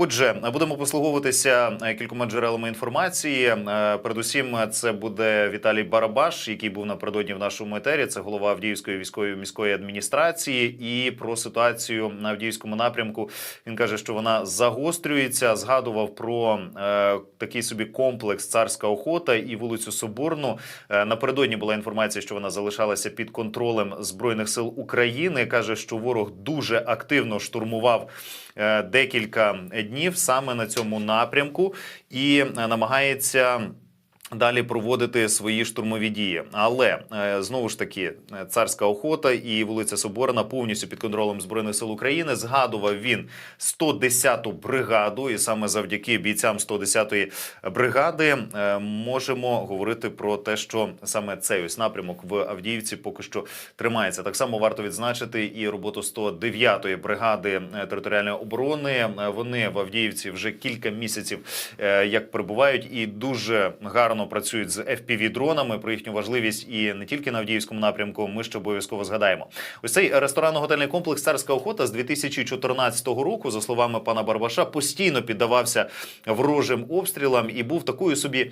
Отже, будемо послуговуватися е, кількома джерелами інформації. Е, Передусім, це буде Віталій Барабаш, який був напередодні в нашому етері. Це голова Авдіївської військової міської адміністрації. І про ситуацію на Авдіївському напрямку він каже, що вона загострюється. Згадував про е, такий собі комплекс царська охота і вулицю Соборну. Е, напередодні була інформація, що вона залишалася під контролем збройних сил України. каже, що ворог дуже активно штурмував декілька днів саме на цьому напрямку і е, намагається. Далі проводити свої штурмові дії, але е, знову ж таки е, царська охота і вулиця Соборна повністю під контролем збройних сил України. Згадував він 110-ту бригаду, і саме завдяки бійцям 110-ї бригади е, можемо говорити про те, що саме цей ось напрямок в Авдіївці поки що тримається. Так само варто відзначити і роботу 109-ї бригади територіальної оборони. Вони в Авдіївці вже кілька місяців як перебувають і дуже гарно працюють з fpv дронами Про їхню важливість і не тільки на Авдіївському напрямку. Ми ще обов'язково згадаємо. Ось цей ресторанно-готельний комплекс Царська охота з 2014 року, за словами пана Барбаша, постійно піддавався ворожим обстрілам і був такою собі.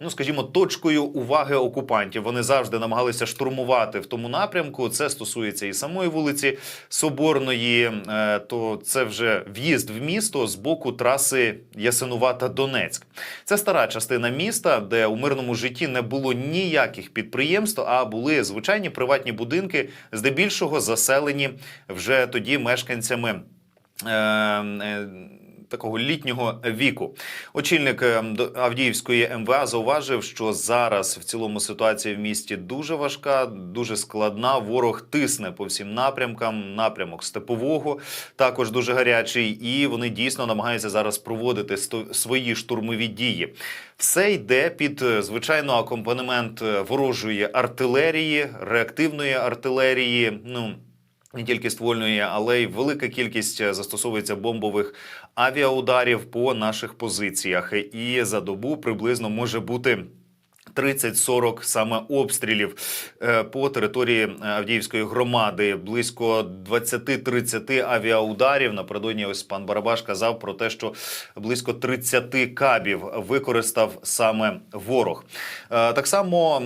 Ну, скажімо, точкою уваги окупантів. Вони завжди намагалися штурмувати в тому напрямку. Це стосується і самої вулиці Соборної. Е, То це вже в'їзд в місто з боку траси Ясинувата Донецьк. Це стара частина міста, де у мирному житті не було ніяких підприємств, а були звичайні приватні будинки, здебільшого заселені вже тоді мешканцями. е, е, Такого літнього віку очільник е, до- Авдіївської МВА зауважив, що зараз в цілому ситуація в місті дуже важка, дуже складна. Ворог тисне по всім напрямкам. Напрямок степового також дуже гарячий, і вони дійсно намагаються зараз проводити свої штурмові дії. Все йде під е, звичайно акомпанемент е, ворожої артилерії, реактивної артилерії. Ну не тільки ствольної, але й велика кількість е, застосовується бомбових авіаударів по наших позиціях. І за добу приблизно може бути. 30-40 саме обстрілів е, по території Авдіївської громади, близько 20-30 авіаударів. Напередодні ось пан Барабаш казав про те, що близько 30 кабів використав саме ворог. Е, Так само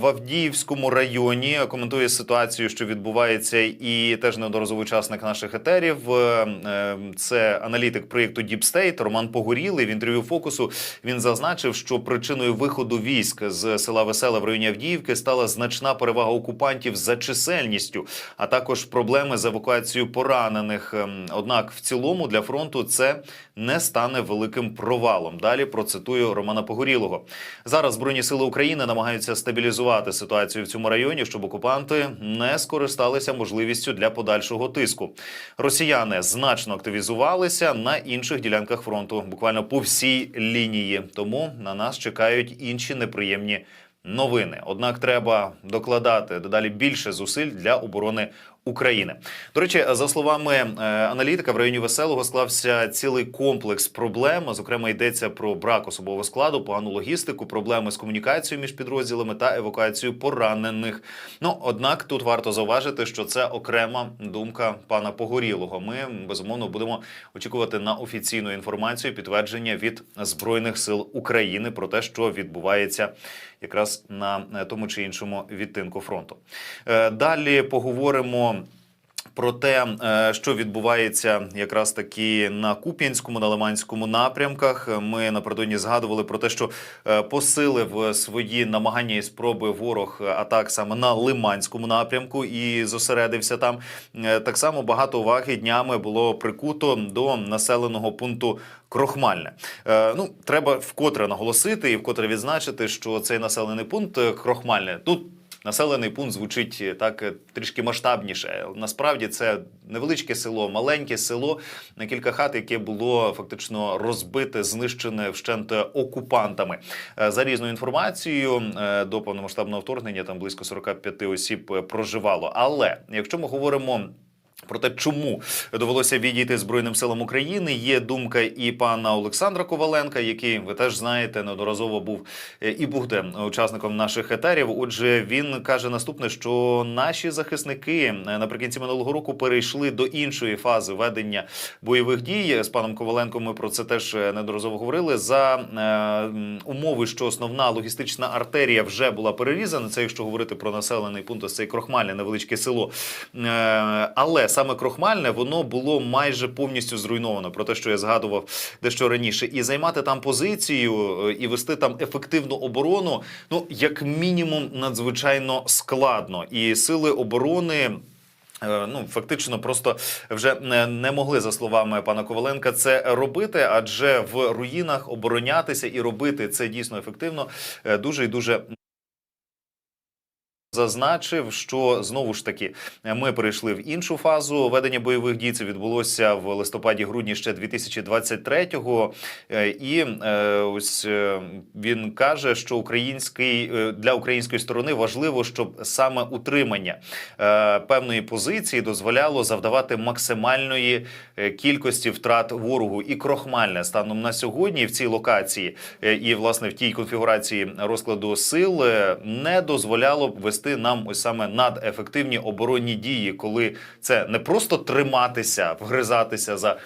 в Авдіївському районі коментує ситуацію, що відбувається, і теж неодноразовий учасник наших етерів. Е, е, Це аналітик проєкту State Роман Погорілий. В інтерв'ю фокусу він зазначив, що причиною виходу військ з села Веселе в районі Авдіївки стала значна перевага окупантів за чисельністю, а також проблеми з евакуацією поранених. Ем, Однак, в цілому для фронту це не стане великим провалом. Далі процитую Романа Погорілого. Зараз збройні сили України намагаються стабілізувати ситуацію в цьому районі, щоб окупанти не скористалися можливістю для подальшого тиску. Росіяни значно активізувалися на інших ділянках фронту, буквально по всій лінії. Тому на нас чекають інші неприємні новини. Однак треба докладати дедалі більше зусиль для оборони України. До речі, за словами е, аналітика, в районі веселого склався цілий комплекс проблем. Зокрема, йдеться про брак особового складу, погану логістику, проблеми з комунікацією між підрозділами та евакуацією поранених. Ну однак тут варто зауважити, що це окрема думка пана Погорілого. Ми безумовно будемо очікувати на офіційну інформацію, підтвердження від збройних сил України про те, що відбувається якраз на е, тому чи іншому відтинку фронту. Е, Далі поговоримо. Про те, е, що відбувається якраз таки на Куп'янському, на Лиманському напрямках, ми напередодні згадували про те, що е, посилив свої намагання і спроби ворог атак саме на Лиманському напрямку і зосередився там. Е, Так само багато уваги днями було прикуто до населеного пункту Крохмальне. Е, Ну треба вкотре наголосити і вкотре відзначити, що цей населений пункт е, Крохмальне тут. Населений пункт звучить е, так е, трішки масштабніше. Насправді це невеличке село, маленьке село на кілька хат, яке було фактично розбите, знищене вщент окупантами. Е, За різною інформацією до повномасштабного вторгнення там близько 45 осіб проживало. Але якщо ми говоримо Про те, чому довелося відійти Збройним силам України, є думка і пана Олександра Коваленка, який ви теж знаєте, неодноразово був е, і буде учасником наших етерів. Отже, він каже наступне, що наші захисники е, наприкінці минулого року перейшли до іншої фази ведення бойових дій. З паном Коваленком ми про це теж е, неодноразово говорили. За е, умови, що основна логістична артерія вже була перерізана. Це якщо говорити про населений пункт, ось цей крохмальне невеличке село. Е, але саме крохмальне воно було майже повністю зруйновано. Про те, що я згадував дещо раніше, і займати там позицію е, і вести там ефективну оборону. Ну як мінімум, надзвичайно складно, і сили оборони. е, Ну, фактично, просто вже не, могли за словами пана Коваленка це робити, адже в руїнах оборонятися і робити це дійсно ефективно е, дуже і дуже Зазначив, що знову ж таки ми перейшли в іншу фазу ведення бойових дій. Це відбулося в листопаді-грудні ще 2023-го. Е, І е, ось е, він каже, що український для української сторони важливо, щоб саме утримання певної позиції дозволяло завдавати максимальної кількості втрат ворогу і крохмальне станом на сьогодні в цій локації і власне в тій конфігурації розкладу сил не дозволяло б вести нам ось саме надефективні оборонні дії, коли це не просто триматися, вгризатися за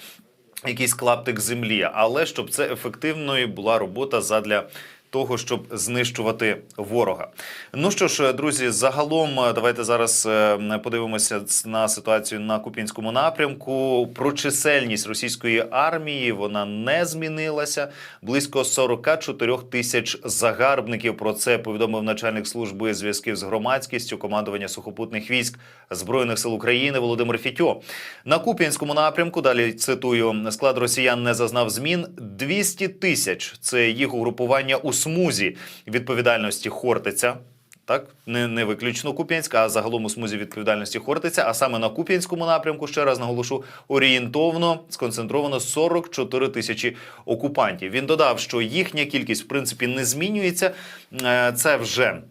якийсь клаптик землі, але щоб це ефективною була робота задля. Того щоб знищувати ворога. Ну що ж, друзі, загалом е, давайте зараз е, подивимося на ситуацію на Купінському напрямку. Про чисельність російської армії вона не змінилася. Близько 44 тисяч загарбників. Про це повідомив начальник служби зв'язків з громадськістю командування сухопутних військ збройних сил України Володимир Фітьо. На Куп'янському напрямку далі цитую склад росіян не зазнав змін. 200 тисяч це їх угрупування у смузі відповідальності Хортиця. Так, не, не виключно Куп'янська, а загалом у смузі відповідальності Хортиця. А саме на Куп'янському напрямку, ще раз наголошу, орієнтовно сконцентровано 44 тисячі окупантів. Він додав, що їхня кількість в принципі не змінюється. Е, Це вже.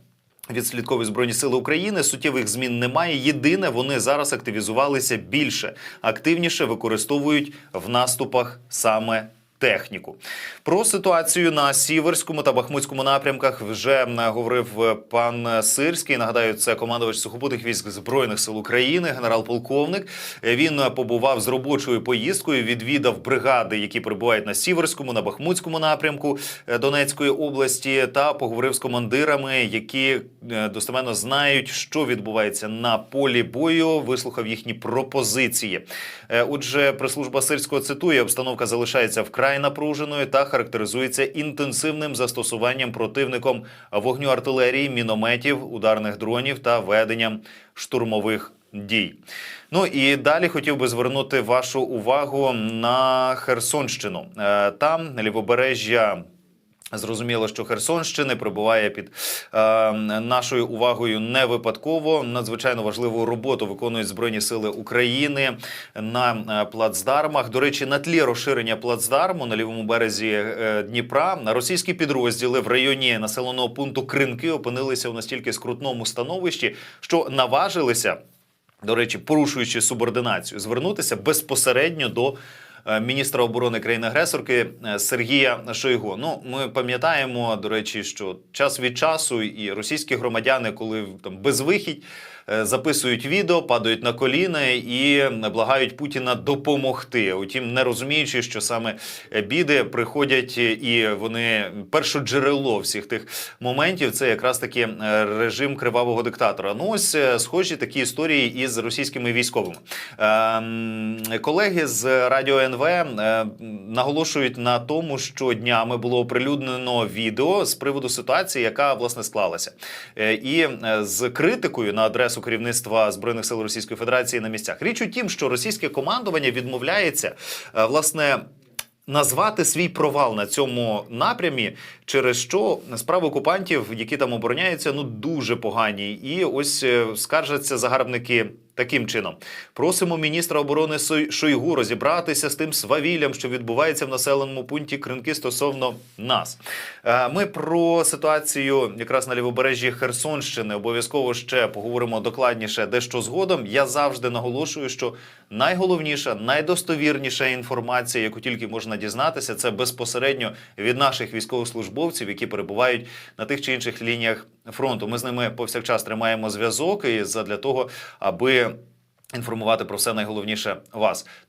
Відслідкові збройні сили України суттєвих змін немає. Єдине, вони зараз активізувалися більше, активніше використовують в наступах саме. Техніку про ситуацію на сіверському та бахмутському напрямках вже говорив пан Сирський. Нагадаю, це командувач сухопутних військ збройних сил України, генерал-полковник. Він побував з робочою поїздкою, відвідав бригади, які перебувають на сіверському, на бахмутському напрямку е, Донецької області, та поговорив з командирами, які е, достеменно знають, що відбувається на полі бою. Вислухав їхні пропозиції. Е, Отже, прес-служба Сирського цитує: обстановка залишається вкрай напруженою та характеризується інтенсивним застосуванням противником вогню артилерії, мінометів, ударних дронів та веденням штурмових дій. Ну і далі хотів би звернути вашу увагу на Херсонщину. Е, Там лівобережжя. Зрозуміло, що Херсонщини прибуває під е, нашою увагою не випадково. Надзвичайно важливу роботу виконують збройні сили України на е, плацдармах. До речі, на тлі розширення плацдарму на лівому березі е, Дніпра російські підрозділи в районі населеного пункту Кринки опинилися в настільки скрутному становищі, що наважилися. До речі, порушуючи субординацію, звернутися безпосередньо до міністра оборони країни-агресорки е, Сергія Шойгу. Ну, ми пам'ятаємо, до речі, що час від часу і російські громадяни, коли там безвихідь, е, записують відео, падають на коліна і благають Путіна допомогти. Утім, не розуміючи, що саме біди приходять і вони перше джерело всіх тих моментів. Це якраз таки е, режим кривавого диктатора. Ну ось е, схожі такі історії із російськими військовими. Ем, Колеги з радіо НВ е, наголошують на тому, що днями було оприлюднено відео з приводу ситуації, яка власне склалася, Е, і е, з критикою на адресу керівництва збройних сил Російської Федерації на місцях. Річ у тім, що російське командування відмовляється е, власне. Назвати свій провал на цьому напрямі, через що справи окупантів, які там обороняються, ну дуже погані. І ось е, скаржаться загарбники таким чином: просимо міністра оборони Шойгу розібратися з тим свавіллям, що відбувається в населеному пункті Кринки стосовно нас. Е, Ми про ситуацію якраз на лівобережжі Херсонщини обов'язково ще поговоримо докладніше дещо згодом. Я завжди наголошую, що найголовніша, найдостовірніша інформація, яку тільки можна дізнатися, це безпосередньо від наших військовослужбовців, які перебувають на тих чи інших лініях фронту. Ми з ними повсякчас тримаємо зв'язок і задля того, аби інформувати про все найголовніше вас.